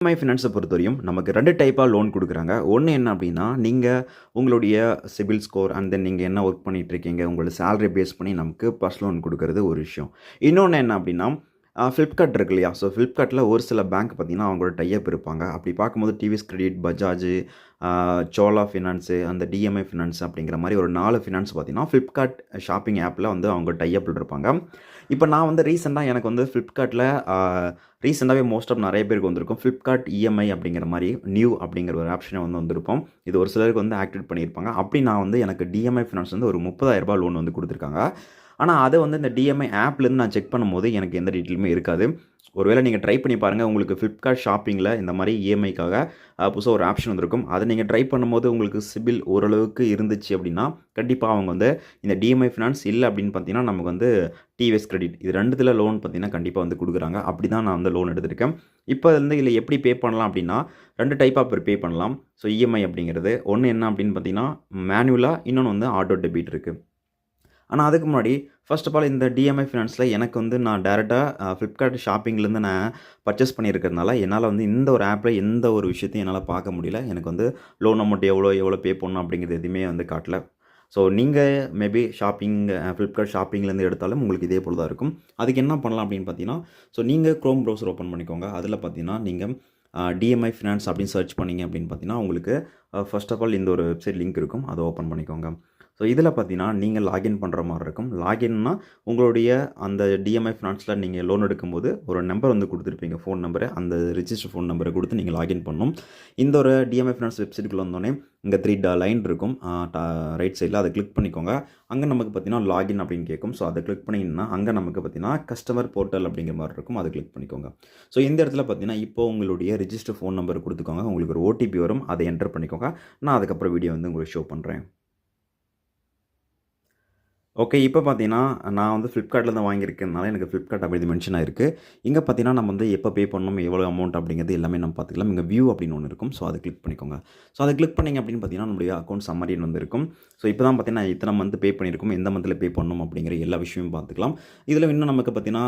EMI ஃபினான்ஸை பொறுத்தவரையும் நமக்கு ரெண்டு டைப்பாக லோன் கொடுக்குறாங்க. ஒன்று என்ன அப்படின்னா நீங்கள் உங்களுடைய சிபில் ஸ்கோர் அண்ட் தென் நீங்கள் என்ன ஒர்க் பண்ணிகிட்ருக்கீங்க இருக்கீங்க உங்களோட சேலரி பேஸ் பண்ணி நமக்கு பர்சனல் லோன் கொடுக்கறது ஒரு விஷயம். இன்னொன்று என்ன அப்படின்னா ஃப்ளிப்கார்ட் இருக்கு இல்லையா ஸோ ஃப்ளிப்கார்ட்டில் ஒரு சில பேங்க் பார்த்தீங்கன்னா அவங்களோட டைப் இருப்பாங்க. அப்படி பார்க்கும்போது TVS credit Bajaj Chola finance அந்த டிஎம்ஐ ஃபினான்ஸ் அப்படிங்கிற மாதிரி ஒரு நாலு ஃபினான்ஸ் பார்த்தீங்கன்னா ஃப்ளிப்கார்ட் ஷாப்பிங் ஆப்பில் வந்து அவங்க டைப்பில் இருப்பாங்க. இப்போ நான் வந்து ரீசெண்டாக எனக்கு வந்து ஃப்ளிப்கார்ட்டில் ரீசெண்டாகவே மோஸ்ட் ஆஃப் நிறைய பேருக்கு வந்திருக்கும். ஃப்ளிப்கார்ட் இஎம்ஐ அப்படிங்கிற மாதிரி நியூ அப்படிங்கிற ஒரு ஆப்ஷனை வந்து வந்திருப்போம். இது ஒரு சிலருக்கு வந்து ஆக்டிவேட் பண்ணியிருப்பாங்க. அப்படி நான் வந்து எனக்கு டிஎம்ஐ ஃபினான்ஸ் வந்து ஒரு முப்பதாயிரரூபா லோன் வந்து கொடுத்துருக்காங்க. ஆனால் அதை வந்து இந்த டிஎம்ஐ ஆப்லேருந்து நான் செக் பண்ணும்போது எனக்கு எந்த டீட்டெயிலுமே இருக்காது. ஒருவேளை நீங்கள் ட்ரை பண்ணி பாருங்கள் உங்களுக்கு ஃப்ளிப்கார்ட் ஷாப்பிங்கில் இந்த மாதிரி இஎம்ஐக்காக புதுசாக ஒரு ஆப்ஷன் வந்திருக்கும். அதை நீங்கள் ட்ரை பண்ணும்போது உங்களுக்கு சிபில் ஓரளவுக்கு இருந்துச்சு அப்படின்னா கண்டிப்பாக அவங்க வந்து இந்த டிஎம்ஐ ஃபினான்ஸ் இல்லை அப்படின்னு பார்த்தீங்கன்னா நமக்கு வந்து டிவிஎஸ் கிரெடிட் இது ரெண்டுத்தில் லோன் பார்த்தீங்கன்னா கண்டிப்பாக வந்து கொடுக்குறாங்க. அப்படி தான் நான் வந்து லோன் எடுத்திருக்கேன். இப்போ வந்து இதில் எப்படி பே பண்ணலாம் அப்படின்னா ரெண்டு டைப் ஆஃப் பே பண்ணலாம். ஸோ இஎம்ஐ அப்படிங்கிறது. ஒன்று என்ன அப்படின்னு பார்த்தீங்கன்னா மேனுவலாக இன்னொன்று வந்து ஆட்டோ டெபிட் இருக்குது ஆனால் அதுக்கு முன்னாடி ஃபர்ஸ்ட் ஆஃப் ஆல் இந்த டிஎம்ஐ ஃபினான்ஸில் எனக்கு வந்து நான் டேரெக்டாக ஃப்ளிப்கார்ட் ஷாப்பிங்லேருந்து நான் பர்ச்சேஸ் பண்ணியிருக்கிறதுனால என்னால் வந்து இந்த ஒரு ஆப்பில் எந்த ஒரு விஷயத்தையும் என்னால் பார்க்க முடியல. எனக்கு வந்து லோன் அமௌண்ட் எவ்வளோ எவ்வளோ பே பண்ணணும் அப்படிங்கிறது எதுவுமே வந்து காட்டல. ஸோ நீங்கள் மேபி ஷாப்பிங் ஃப்ளிப்கார்ட் ஷாப்பிங்லேருந்து எடுத்தாலும் உங்களுக்கு இதே போல் தான் இருக்கும். அதுக்கு என்ன பண்ணலாம் அப்படின்னு பார்த்தீங்கன்னா ஸோ நீங்கள் க்ரோம் ப்ரௌசர் ஓப்பன் பண்ணிக்கோங்க. அதில் பார்த்தீங்கன்னா நீங்கள் டிஎம்ஐ ஃபினான்ஸ் அப்படின்னு சர்ச் பண்ணிங்க அப்படின்னு பார்த்தீங்கன்னா உங்களுக்கு ஃபர்ஸ்ட் ஆஃப் ஆல் இந்த ஒரு வெப்சைட் லிங்க் இருக்கும். அதை ஓப்பன் பண்ணிக்கோங்க. ஸோ இதில் பார்த்தீங்கன்னா நீங்கள் லாகின் பண்ணுற மாதிரி இருக்கும். லாகின்னா உங்களுடைய அந்த டிஎம்ஐ ஃபினான்ஸில் நீங்கள் லோன் எடுக்கும்போது ஒரு நம்பர் வந்து கொடுத்துருப்பீங்க. ஃபோன் நம்பரு அந்த ரிஜிஸ்டர் ஃபோன் நம்பரை கொடுத்து நீங்கள் லாகின் பண்ணணும் இந்த ஒரு டிஎம்ஐ ஃபினான்ஸ் வெப்சைட்டுக்குள்ள வந்தோடனே இங்கே த்ரீ ட லைன் இருக்கும். ரைட் சைடில் அதை கிளிக் பண்ணிக்கோங்க. அங்கே நமக்கு பார்த்தீங்கன்னா லாகின் அப்படின்னு கேட்கும். ஸோ அதை கிளிக் பண்ணிங்கன்னா அங்கே நமக்கு பார்த்தீங்கன்னா கஸ்டமர் போர்ட்டல் அப்படிங்கிற மாதிரி இருக்கும். அதை கிளிக் பண்ணிக்கோங்க. ஸோ இந்த இடத்துல பார்த்தீங்கன்னா இப்போ உங்களுடைய ரிஜிஸ்டர் ஃபோன் நம்பர் கொடுத்துக்கோங்க. உங்களுக்கு ஒரு ஓடிபி வரும். அதை என்டர் பண்ணிக்கோங்க. நான் அதுக்கப்புறம் வீடியோ வந்து உங்களுக்கு ஷோ பண்ணுறேன் ஓகே இப்போ பார்த்தீங்கன்னா நான் வந்து ஃப்ளிப்கார்ட்டில் தான் வாங்கியிருக்கனால எனக்கு ஃப்ளிப்கார்ட் அப்படி மென்ஷன் ஆயிருக்கு. இங்கே பார்த்தீங்கன்னா நம்ம வந்து எப்போ பே பண்ணணும் எவ்வளோ அமௌண்ட் அப்படிங்கிறது எல்லாமே நம்ம பார்த்துக்கலாம் இங்கே வியூ அப்படின்னு ஒன்று இருக்கும். ஸோ அதை கிளிக் பண்ணிக்கோங்க. ஸோ அதை கிளிக் பண்ணிங்க அப்படின்னு பார்த்தீங்கன்னா நம்மளுடைய அக்கௌண்ட் சம்மரின் வந்து இருக்கும் ஸோ இப்போ தான் பார்த்தீங்கன்னா இத்தனை மந்த் பே பண்ணியிருக்கோம். எந்த மந்தில் பே பண்ணணும் அப்படிங்கிற எல்லா விஷயமும் பார்த்துக்கலாம் இதில் இன்னும் நமக்கு பார்த்தீங்கன்னா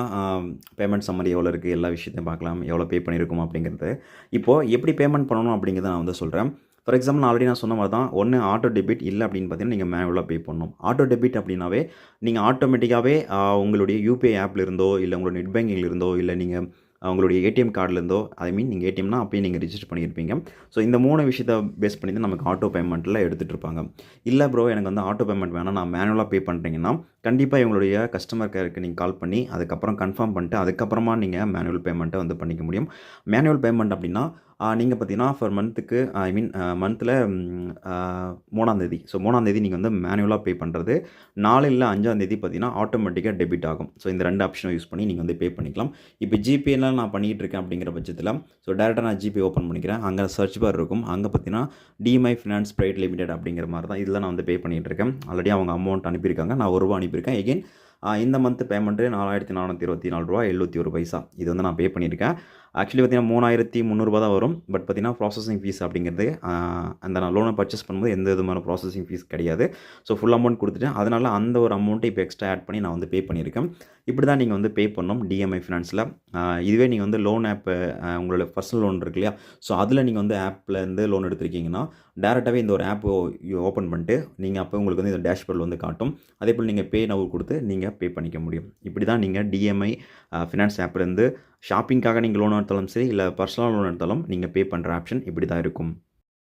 பேமெண்ட் சம்மரி எவ்வளோ இருக்குது எல்லா விஷயத்தையும் பார்க்கலாம் எவ்வளோ பே பண்ணியிருக்கோம் அப்படிங்கிறது. இப்போது எப்படி பேமெண்ட் பண்ணணும் அப்படிங்கிறத நான் வந்து சொல்கிறேன் ஃபார் எக்ஸாம்பிள் ஆல்ரெடி நான் சொன்ன மாதிரி தான் ஒன்று ஆட்டோ டெபிட் இல்லை அப்படின்னு பார்த்தீங்கன்னா நீங்கள் மேனுவலாக பே பண்ணணும். ஆட்டோ டெபிட் அப்படின்னாவே நீங்கள் ஆட்டோமேட்டிக்காகவே உங்களுடைய யூபிஐ ஆப்பில் இருந்தோ இல்லை உங்களோட நெட் பேங்கிங்கில் இருந்தோ இல்லை நீங்கள் உங்களுடைய ஏடிஎம் கார்டுலேருந்தோ ஐ மீன் நீங்கள் ஏடிஎம்னா அப்பயும் நீங்கள் ரிஜிஸ்டர் பண்ணியிருப்பீங்க. ஸோ இந்த மூணு விஷயத்தை பேஸ் பண்ணி தான் நமக்கு ஆட்டோ பேமெண்ட்டில் எடுத்துகிட்டு இருப்பாங்க. இல்லை ப்ரோ எனக்கு வந்து ஆட்டோ பேமெண்ட் வேணாம் நான் மேனுவலாக பே பண்ணுறீங்கன்னா கண்டிப்பாக இவங்களுடைய கஸ்டமர் கேருக்கு நீங்கள் கால் பண்ணி அதுக்கப்புறம் கன்ஃபார்ம் பண்ணிட்டு அதுக்கப்புறமா நீங்கள் மேனுவல் பேமெண்ட்டை வந்து பண்ணிக்க முடியும். மேனுவல் பேமெண்ட் அப்படின்னா நீங்கள் பார்த்தீங்கன்னா ஃபர் மந்த்துக்கு ஐ மீன் மந்தில் மூணாந்தேதி ஸோ மூணாந்தேதி நீங்கள் வந்து மேனுவலாக பே பண்ணுறது நாலு இல்லை அஞ்சாந்தேதி பார்த்தீங்கன்னா ஆட்டோமேட்டிக்காக டெபிட் ஆகும். ஸோ இந்த ரெண்டு ஆப்ஷனை யூஸ் பண்ணி நீங்கள் வந்து பே பண்ணிக்கலாம். இப்போ ஜிபேலாம் நான் பண்ணிகிட்டு இருக்கேன் அப்படிங்கிற பட்சத்தில் ஸோ டேரெக்டாக நான் ஜிபே ஓப்பன் பண்ணிக்கிறேன். அங்கே சர்ச் பார் இருக்கும். அங்கே பார்த்தீங்கன்னா டிஎம்ஐ ஃபினான்ஸ் ப்ரைவேட் லிமிடெட் அப்படிங்கிற மாதிரி தான் இதில் நான் வந்து பே பண்ணிகிட்டு இருக்கேன். ஆல்ரெடி அவங்க அமௌண்ட் அனுப்பியிருக்காங்க. நான் ஒரு ரூபா அனுப்பியிருக்கேன். எகெயின் இந்த மந்த் பேமெண்ட்டு நாலாயிரத்தி நானூற்றி இருபத்தி நாலு ரூபா எழுபத்தி ஒரு பைசா. இது வந்து நான் பே பண்ணியிருக்கேன். ஆக்சுவலி பார்த்தீங்கன்னா மூணாயிரத்தி முந்நூறுபா தான் வரும். பட் பார்த்தீங்கன்னா ப்ராசஸிங் ஃபீஸ் அப்படிங்கிறது அந்த நான் லோனை பர்ச்சேஸ் பண்ணும்போது எந்த விதமான ப்ராசஸிங் ஃபீஸ் கிடையாது. ஸோ ஃபுல் அமௌண்ட் கொடுத்துட்டேன். அதனால் அந்த ஒரு அமௌண்ட்டை இப்போ எக்ஸ்ட்ரா ஆட் பண்ணி நான் வந்து பே பண்ணியிருக்கேன். இப்படி தான் நீங்கள் வந்து பே பண்ணணும் டிஎம்ஐ ஃபினான்ஸில் இதுவே நீங்கள் வந்து லோன் ஆப்பு உங்களோட பர்சனல் லோன் இருக்கு இல்லையா? ஸோ அதில் நீங்கள் வந்து ஆப்லேருந்து லோன் எடுத்திருக்கீங்கன்னா டேரெக்டாகவே இந்த ஒரு ஆப் ஓப்பன் பண்ணிட்டு நீங்கள் அப்போ உங்களுக்கு வந்து இந்த டேஷ்போர்டில் வந்து காட்டும். அதே போல் நீங்கள் பே நவு கொடுத்து நீங்கள் பே பண்ணிக்க முடியும். இப்படி தான் நீங்கள் டிஎம்ஐ ஃபினான்ஸ் ஆப்லேருந்து ஷாப்பிங்காக நீங்கள் லோன் எடுத்தாலும் சரி இல்லை பர்சனல் லோன் எடுத்தாலும் நீங்கள் பே பண்ணுற ஆப்ஷன் இப்படி தான் இருக்கும்.